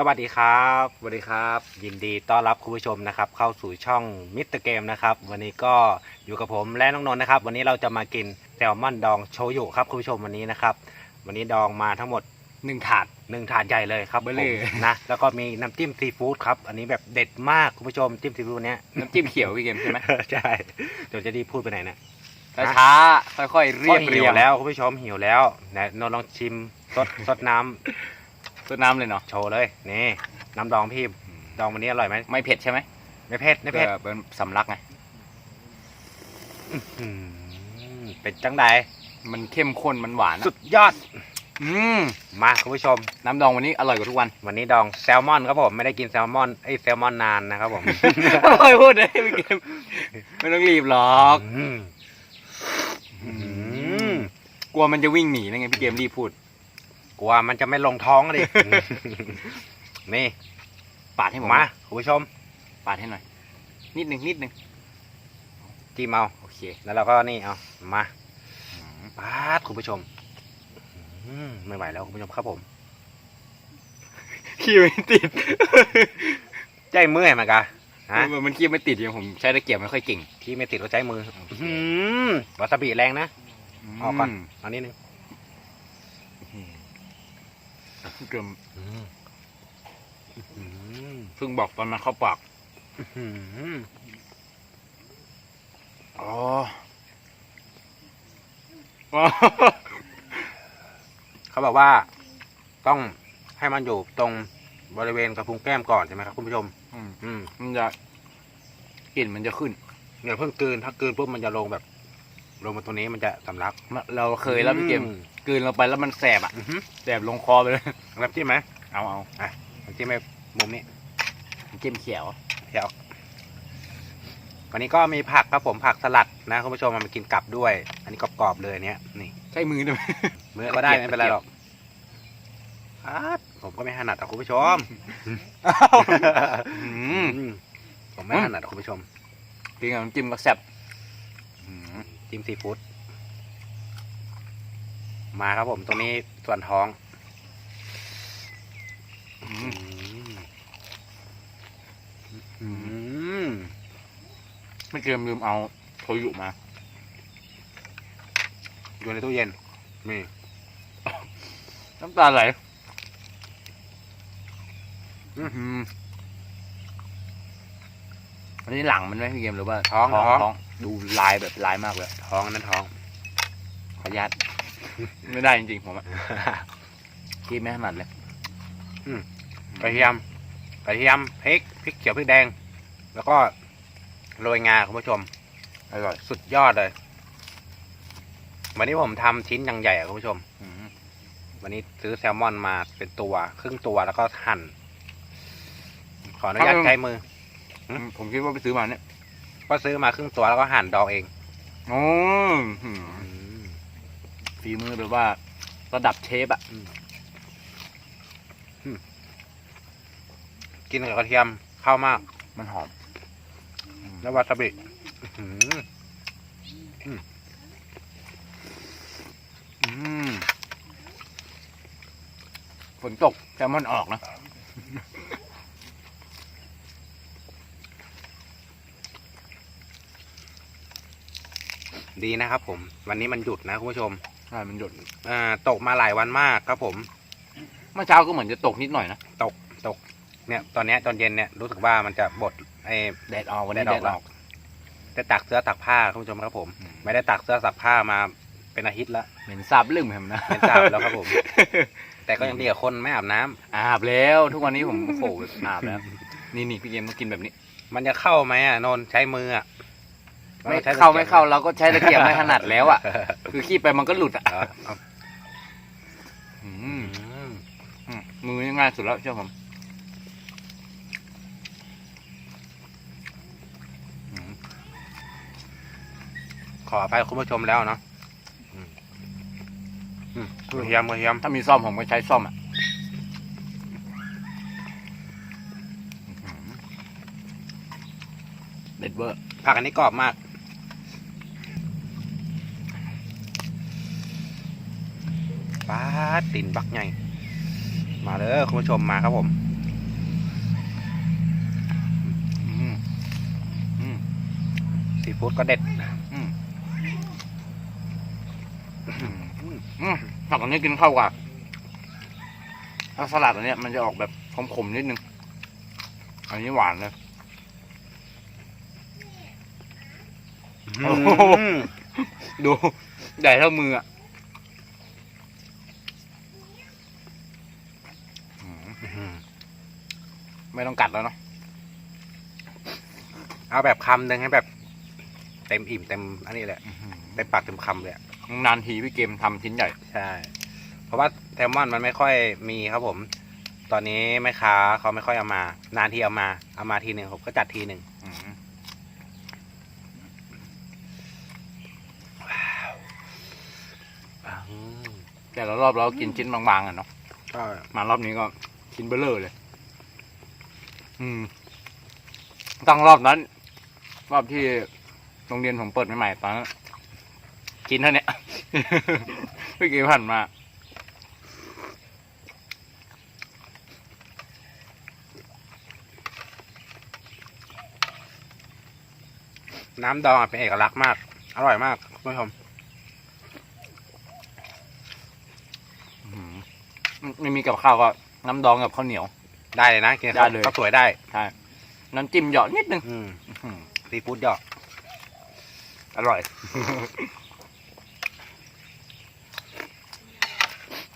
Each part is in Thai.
สวัสดีครับสวัสดีครับ ยินดีต้อนรับคุณผู้ชมนะครับ เข้าสู่ช่องมิสเตอร์เกมนะครับ วันนี้ก็อยู่กับผมและน้องนนท์นะครับ วันนี้เราจะมากินแซลมอนดองโชยุครับคุณผู้ชมวันนี้นะครับ วันนี้ดองมาทั้งหมดหนึ่งถาดหนึ่งถาดใหญ่เลยครับเบลอ ผมนะแล้วก็มีน้ำจิ้มซีฟู้ดครับอันนี้แบบเด็ดมากคุณผู้ชมจิ้มซีฟู้ดเนี้ย น้ำจิ้มเขียวพี่เกมใช่ไหม ใช่เดี๋ยวจะดีพูดไปไหนนะ ช้าๆค่อยๆเรียบก็เรีหิยวงแล้วคุณผู้ชมหิวแล้วนะนนท์ลองชิมสดสดน้ำ ต้นน้ำเลยเนาะโชว์เลยนี่น้ำดองพี่ดองวันนี้อร่อยไหมไม่เผ็ดใช่ไหมไม่เผ็ดไม่เผ็ดพื่อเป็นสำลักไงอืมเป็นจังใดมันเข้มข้นมันหวานอะสุดยอดอืมมาคุณผู้ชม น้ำดองวันนี้อร่อยกว่าทุกวัน วันนี้ดองแซลมอนครับผมไม่ได้กินแซลมอนไอ้ยแซลมอนนานนะครับผมอร่อยพูดเลยพี่เกมไม่ต้องรีบหรอกอืมอืมกลัวมันจะวิ่งหนีนะไงพี่เกมรีบพูด กลัวมันจะไม่ลงท้องดิ นี่ปาดให้ผมมาคุณผู้ชม ปาดให้หน่อย นิดหนึ่งนิดหนึ่งจิ้มเอาโอเค แล้วเราก็นี่เอามาอืมปาดคุณผู้ชมอืมไม่ไหวแล้วคุณผู้ชมครับผมขี้ไม่ติดใจเมื่อยมากะฮะมันขี้ไม่ติดอย่างผมใช้ตะเกียบไม่ค่อยเก่งที่ไม่ติดก็ใช้มือ อืมวาซาบิแรงนะออกก่อนมเอานิดนึง เกิมอืมอืมเพิ่งบอกตอนมาเข้าปากอืมอ๋อเขาบอกว่า ต้องให้มันอยู่ตรงบริเวณกระพุ้งแก้มก่อนใช่ไหมครับคุณผู้ชม อืมอืมมันจะกลิ่นมันจะขึ้นอย่าเพิ่งกลืนถ้ากลืนปุ๊บมันจะลงแบบ ลงมาตรงนี้มันจะสำลัก เราเคยแล้วพี่เกมอื กลืนลงไปแล้วมันแสบอะอือหือแสบลงคอไปเลยน้ำจิ้มไหมเอาเอาน้ำจิ้มไปมุมนี้จิ้มเขียวเดี๋ยว วันนี้ก็มีผักครับผมผักสลัดนะคุณผู้ชมมันมากินกับด้วย อันนี้กรอบๆเลยเนี้ยนี่ใช้มือได้ไหมมือก็ได้ตะเกียบไม่เป็นไรหรอกอาดผมก็ไม่ถนัดอะคุณผู้ชมอืมอืมผมไม่ถนัดอะคุณผู้ชมกินกับน้ำจิ้มก็แสบอืมจิ้มซีฟู้ด มาครับผมตรงนี้ส่วนท้องอือืมมอืมไม่เกมลืมเอาโชยุมาอยู่ในตู้เย็นนี่น้ำตาไหลอื้อหืออันนี้หลังมันไหมพี่เกมหรือว่าท้องท้องท้อง ดูลายแบบลายมากเลย ท้องนั่นท้อง ขออนุญาต ไม่ได้จริงๆผมอะกินไม่ถนัดเลยกระเทียมกระเทียมพริกพริกเขียวพริกแดง แล้วก็โรยงาคุณผู้ชมอร่อยสุดยอดเลย วันนี้ผมทำชิ้นอย่างใหญ่อะคุณผู้ชมอืมวันนี้ซื้อแซลมอนมาเป็นตัว ครึ่งตัวแล้วก็หั่น ขออนุญาตใช้มือหืมผมคิดว่าไปซื้อมาเนี่ย ก็ซื้อมาครึ่งตัวแล้วก็หั่นดองเองโอ้หืม ฝีมือแบบว่า ระดับเชฟอะกินกับกระเทียมเข้ามาก มันหอม แล้ววาซาบิอื้อหืออืมฝนตกแซลมอนออกนะดีนะครับผม วันนี้มันหยุดนะคุณผู้ชม ใช่มันหยดอ่าตกมาหลายวันมากครับผม เมื่อเช้าก็เหมือนจะตกนิดหน่อยนะ ตกตก เนี่ย ตอนเนี้ยตอนเย็นเนี่ยรู้สึกว่ามันจะบดไอ้แดดออกวันแดนี้ดอแดอกดแล้อวอกได้ตักเสื้อตักผ้าคุณผู้ชมครับผมอืมไม่ได้ตักเสื้อตักผ้ามาเป็นอาทิตย์ละเหม็นสาบลึ่งเหมือนกันนะเป็นสาบแล้วครับผม แต่ก็ยังดีกว่าคนไม่อาบน้ำอาบแล้ว ทุกวันนี้ผมโอ้โหอาบแล้ว นี่นี่พี่เกมต้องกินแบบนี้ มันจะเข้าไหมอะนนท์ใช้มืออะ ไม่รใช้ตะเข้ากียบไม่เข้าเราก็ใช้ตะเกียบไม่ถนัดแล้วอะ คือขี้ไปมันก็หลุดอะเหรอเอาอืมอืมอืมมือนี่ง่ายสุดแล้วเชื่อผมอืมขออภัยคุณผู้ชมแล้วเนาะอืมอืมกระเทียมกระเทียมถ้ามีซ่อมผมก็ใช้ซ่อมอะอื้อหือเด็ดเวอร์ผักอันนี้กรอบมาก ตินบักไงมาเลยคุณผู้ชมมาครับผมสีฟู้ดก็เด็ดผักอันนี้กินเข้ากับถ้าสลัดอันนี้มันจะออกแบบขมๆนิดนึง อันนี้หวานเลยดู ใหญ่เท่ามืออะ ไม่ต้องกัดแล้วเนาะเอาแบบคำหนึ่งให้แบบ เต็มอิ่มเต็มอันนี้แหละเต็มปากเต็มคำเลยอะนานทีพี่เกมทำชิ้นใหญ่ ใช่ เพราะว่าแซลมอนมันไม่ค่อยมีครับผม ตอนนี้แม่ค้าเขาไม่ค่อยเอามา นานทีเอามา เอามาทีหนึ่งผมก็จัดทีหนึ่งอืมอืมแต่ละรอบเรากินชิ้นบางๆอะเนาะก็มารอบนี้ก็ชิ้นเบลเลอร์เลย อืมตั้งรอบนั้น รอบที่โรงเรียนผมเปิดใหม่ๆตอนนั้นกินเท่านี้ยพี่เกมผ่านมา น้ำดองอะเป็นเอกลักษณ์มาก อร่อยมากคุณผู้ชมไม่มีกับข้าวก็น้ำดองกับข้าวเหนียว ได้เลยนะกินได้เลย ข้าวสวยได้ใช่น้ำจิ้มเหยาะนิดนึง อืมอื้อหือ ซีฟู้ดเหยาะอร่อย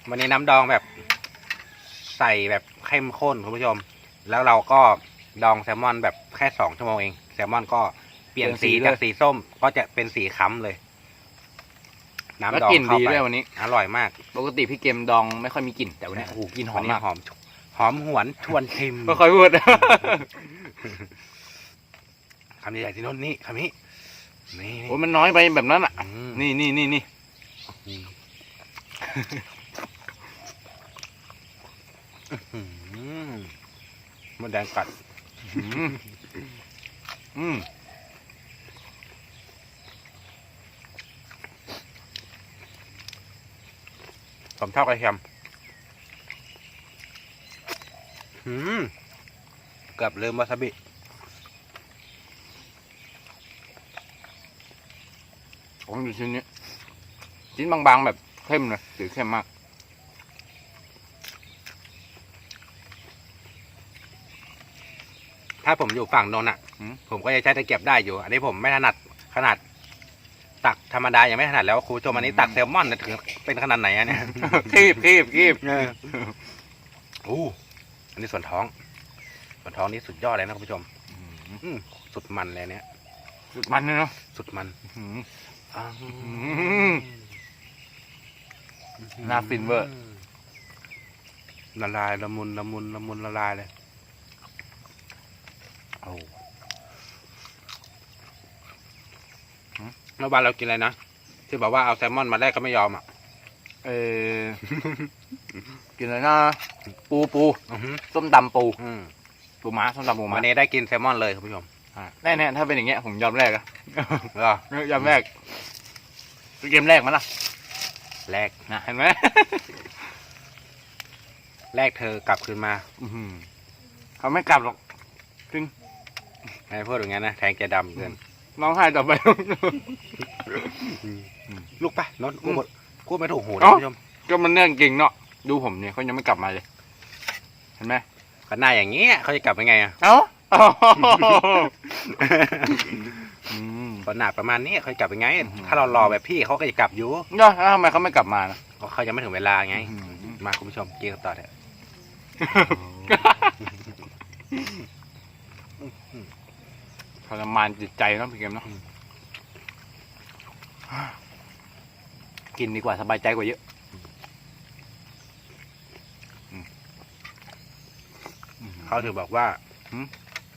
วันนี้น้ำดองแบบ ใส่แบบเข้มข้นคุณผู้ชม แล้วเราก็ดองแซลมอนแบบแค่สองชั่วโมงเอง แซลมอนก็เปลี่ยนสีเปลี่ยนสีเลย จากสีส้ม ก็จะเป็นสีค้ำเลยน้ำแล้วดองกลิ่นเข้าดีไปด้วยวันนี้ อร่อยมากปกติพี่เกมดองไม่ค่อยมีกลิ่นแต่วันนี้โอ้โหกลิ่นหอวัมนนี้มาก หอม หอมหวนชวนชิมก็ค่อยพูดคำใหญ่ๆที่โน้นนี่คำนี้นี่โอ้ยมันน้อยไปแบบนั้นอะอืมนี่นี่นี่นี่อืมอืมมดแดงกัดอืมอืมผมชอบกระเทียมอืม เกือบลืมวาซาบิผมดูชิ้นนี้ชิ้นบางๆแบบเข้มเลยสีเข้มมาก ถ้าผมอยู่ฝั่งโนนอะอืมผมก็จะใช้ตะเกียบได้อยู่ อันนี้ผมไม่ถนัดขนาด ตักธรรมดายังไม่ถนัดแล้วครูโจมอันนี้ตักแซลมอนเนี่ยถึงเป็นขนาดไหนอะเนี่ย คีบคีบคีบเอ ออู้อันนี้ส่วนท้อง ส่วนท้องนี่สุดยอดเลยนะคุณผู้ชม อืมสุดมันเลยเนี่ยสุดมันเลยเนาะสุดมันอืมอ้าวมน่าฟินเวอร์ละลายละมุนละมุนละมุนละลายเลยโอ้เมื่อวานเรากินอะไรนะที่บอกว่าเอาแซลมอนมาแลกก็ไม่ยอมอะ เออกินอะไรนะปูปูอือหือส้มตำปูอืมปูม้าส้มตำปูม้าวันนี้ได้กินแซลมอนเลยคุณผู้ชมแน่ๆถ้าเป็นอย่างเงี้ยผมยอมแรกอะเหรอยอมแรกคือเกมแรกมั้ยล่ะแลกนะเห็นไหม แลกเธอกลับคืนมาอื้อหือเขาไม่กลับหรอกไม่พูดอย่างนั้นนะแทงแกดำเกินร้องไห้ต่อไป ลูกไปนนท์อืกูมหมด กูไม่ถูกหูนะเอ้าคุณผู้ชมก็มันเรื่องจริงเนาะดูผมเนี่ยเขายังไม่กลับมาเลย เห็นไหมก็หน้าอย่างเงี้ยเขาจะกลับยังไงอะ เอ้าอืมก็หน้าประมาณนี้เขาจะกลับยังไง อืม ถ้าเรารอแบบพี่เขาก็จะกลับอยู่ย่อแล้วทำไมเขาไม่กลับมานะเพราะเขายังไม่ถึงเวลาไงอื้อหือมาคุณผู้ชมกินกันต่อเถอะ ทรมานจิตใจเนาะพี่เกมเนาะ กินดีกว่าสบายใจกว่าเยอะอืมเขาถือบอกว่าหืม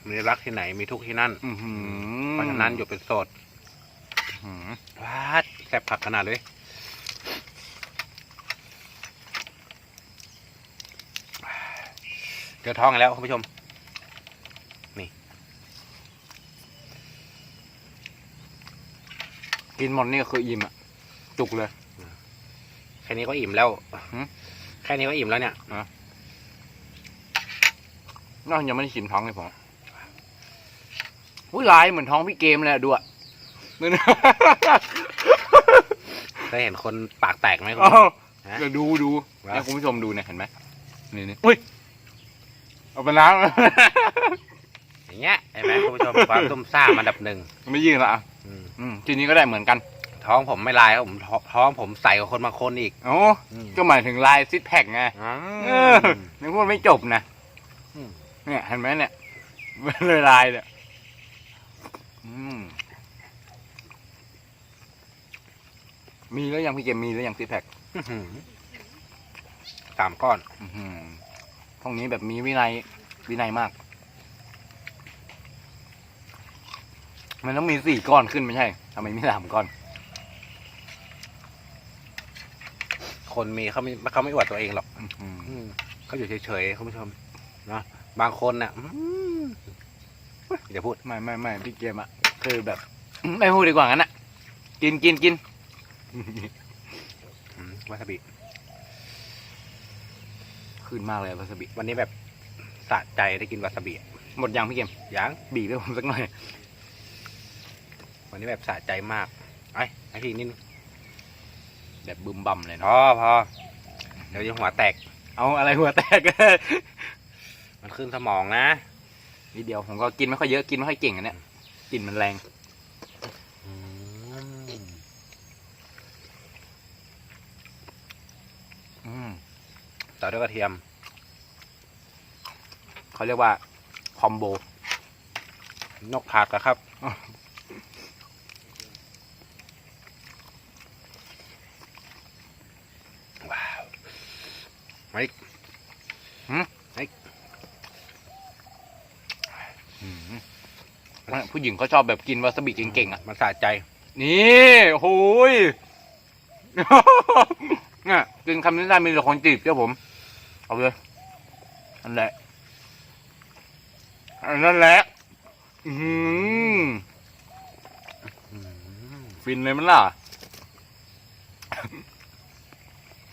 มีรักที่ไหนมีทุกข์ที่นั่นอื้อหือเพราะฉะนั้นอยู่เป็นโสดอื้อหือว้าดแซ่บผักขนาดเลยเจอท้องอีกแล้วคุณผู้ชมกินหมดนี่ก็คืออิ่มอะจุกเลย แค่นี้ก็อิ่มแล้วหืมแค่นี้ก็อิ่มแล้วเนี่ยนอกยังไม่ได้ชิมท้องเลยผมอุ้ยลายเหมือนท้องพี่เกมเลยอะดูอะนั่นเคยเห็นคนปากแตกไหมคุณอ๋อฮะเดี๋ยวดูดูวะเนี่ยคุณผู้ชมดูเนี่ยเห็นไหมนี่นี่อุ้ยเอาไปล้างอย่างเงี้ยเห็นไหมคุณผู้ชมความตุ้มซ่ามอันดับหนึ่งไม่ยืนละอะอืมอืมทีนี้ก็ได้เหมือนกัน ท้องผมไม่ลายครับผมท้องท้องผมใสกว่าคนบางคนอีกโอ้ก็หมายถึงลายซิทแพคไงอืเออมยังพูดไม่จบนะอืมเนี่ยเห็นไหมเนี่ยเลยลายเนี่ยอืมมีแล้วยังพี่เกมมีแล้วยังซิทแพคอื้อหือสามก้อนอื้อหือห้องนี้แบบมีวินัยวินัยมาก มันต้องมีสี่ก้อนขึ้นไม่ใช่ทำไมมีสามก้อน คนมีเขาไม่เขาไม่อวดตัวเองหรอกอื้อหืออืมเขาอยู่เฉยๆคุณผู้ชมเนาะบางคนน่ะอืมอย่าพูดไม่ไม่ไม่พี่เกมอะคือแบบ ไม่พูดดีกว่างั้นอะกินกินกินอืมวาซาบิขึ้นมากเลยวาซาบิวันนี้แบบสะใจได้กินวาซาบิหมดยังพี่เกมยังบีบให้ผมสักหน่อยวันนี้แบบสะใจมากไอ้ไอ้พี่นิดนึง แบบบึมบัมเลยพเนาะอพอเดี๋ยวจะหัวแตก เอาอะไรหัวแตก มันขึ้นสมองนะ นิดเดียวผมก็กินไม่ค่อยเยอะกินไม่ค่อยเก่งอันเนี้ยกลินมันแรง อืมต่อด้วยกระเทียม เขาเรียกว่า คอมโบ นกผักอะครับ ว้าว ไม่อืมผู้หญิงเขาชอบแบบกินวาซาบิเก่งๆอะ มันสะใจ นี่โอ้ยเนี่ยกินคำนี้ได้มีแต่คนจีบเจ้าผม เอาเลยนั่นแหละอันนั่นแหละอืมอืมฟินเลยมันล่ะ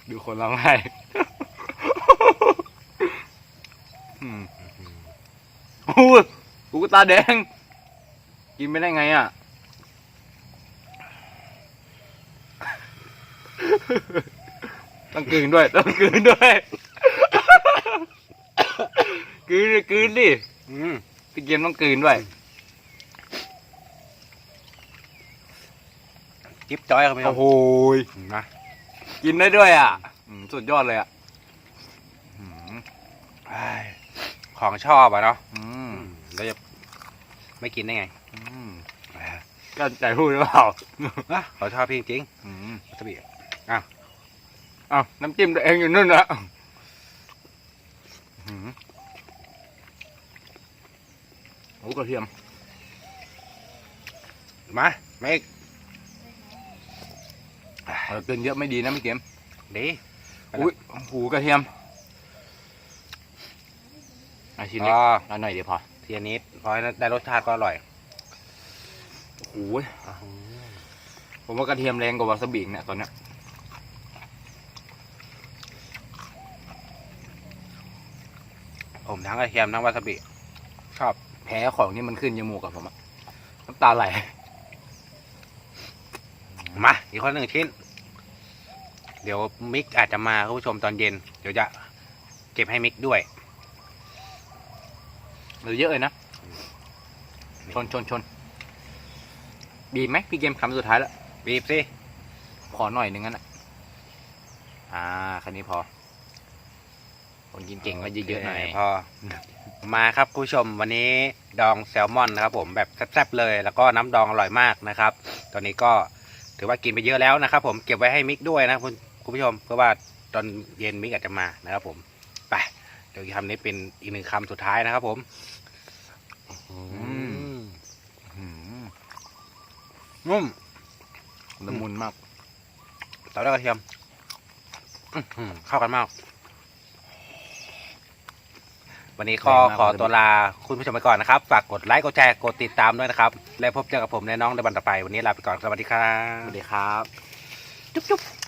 ดูคนร้องไห้อืม โอ้ยกูก็ตาแดง กินไม่ได้ไงอะ ต้องกลืนด้วย ต้องกลืนด้วยกลืนดิกลืนดิอืมพี่เกมต้องกลืนด้วยจิ๊บจ้อยครับพี่โอ้โหยนะ กินได้ด้วยอะอืมสุดยอดเลยอะอืมไอ้ ของชอบอะเนาะอืมเราจะไม่กินได้ไงอืมก็ใจพูดหรือเปล่าอะเขาชอบพี่จริงอืมๆวาซาบิอ้าวน้ำจิ้มตัวเองอยู่นู่นนะอืมโอ้กระเทียม มาไม่เออกินเยอะไม่ดีนะพี่เกมดีอุ้ยหูกระเทียม อาชิ้นพเล็กอเอาหน่อยเดียวพอเทียนิดพอให้ได้รสชาติก็อร่อย โอ้ยผมว่ากระเทียมแรงกว่าวาซาบิอีกเนี่ยตอนเนี้ยผมทั้งกระเทียมทั้งวาซาบิชอบแพ้ของนี่มันขึ้นจมูกกับผมอะน้ำตาไหลมาอีกคนหนึ่งชิ้น เดี๋ยวมิกอาจจะมาคุณผู้ชมตอนเย็น เดี๋ยวจะเก็บให้มิกด้วย เหลือเยอะเลยนะ ชนชนชนบีบไหมพี่เกมคำสุดท้ายแล้วบีบสิ ขอหน่อยหนึงงั้นอะ อ่าคันนี้พอ คนกินเก่งก็เยอะๆหน่อยพอ มาครับคุณผู้ชมวันนี้ดองแซลมอนนะครับผมแบบแซ่บๆเลย แล้วก็น้ำดองอร่อยมากนะครับ ตอนนี้ก็ถือว่ากินไปเยอะแล้วนะครับผมเก็บไว้ให้มิกด้วยนะคุณคุณผู้ชม เพื่อว่าตอนเย็นมิกอาจจะมานะครับผมไป เดี๋ยวคำนี้เป็นอีกหนึ่งคำสุดท้ายนะครับผมอืมอืมนุ่มละมุนมากต่อด้วยกระเทียมอื้อหือเข้ากันมาก วันนี้ก็แรงมากขอตัวลาคุณผู้ชมไปก่อนนะครับ ฝากกดไลค์กดแชร์กดติดตามด้วยนะครับ และพบเจอกับผมในน้องในวันต่อไป วันนี้ลาไปก่อนสวัสดีครับสวัสดีครับ จุ๊บจุ๊บ